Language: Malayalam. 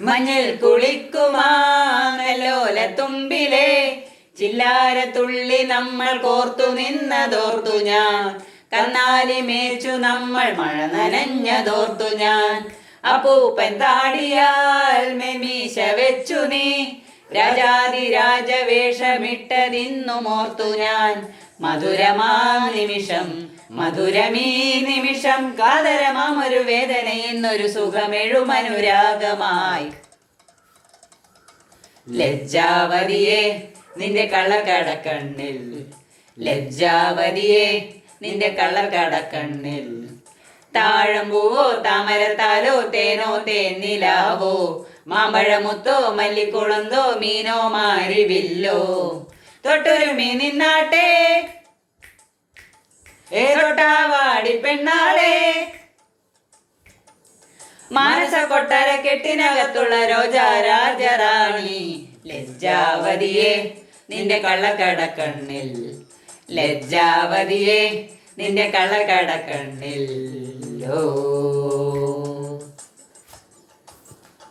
മഞ്ഞൾ കുളിക്കുമാങ്ങലോല തുമ്പിലെ ചില്ലാര തുള്ളി നമ്മൾ കോർത്തു നിന്നതോർത്തു ഞാൻ. കന്നാലി മേച്ചു നമ്മൾ മഴ നനഞ്ഞതോർത്തു ഞാൻ. അപ്പൂപ്പൻ താടിയാൽ മെമീശ വെച്ചു നീ. രാജാതി രാജവേഷമിട്ടതിന്നു മോർത്തു ഞാൻ. മധുരമാ നിമിഷം മധുരമീ നിമിഷം കാതരമാം ഒരു വേദന ഇന്നൊരു സുഖമെഴുമനുരാഗമായി. ലജ്ജാവതിയെ നിന്റെ കള്ളക്കടക്കണ്ണിൽ. ലജ്ജാവതിയെ നിന്റെ കള്ളക്കടക്കണ്ണിൽ. താഴമ്പൂവോ താമരത്താലോ തേനോ തേന്നിലാവോ മാമ്പഴമുത്തോ മല്ലിക്കുളന്തോ മീനോ മാരിവില്ലോ? തൊട്ടൊരുമി നിന്നാട്ടെ ഏതൊട്ടാവാടി പെണ്ണാളെ? മാനസ കൊട്ടാര കെട്ടിനകത്തുള്ള രോജാ രാജറാണി ലജ്ജാവതിയെ നിന്റെ കള്ളക്കടക്കണ്ണിൽ. ലജ്ജാവതിയെ നിന്റെ കള ഓ.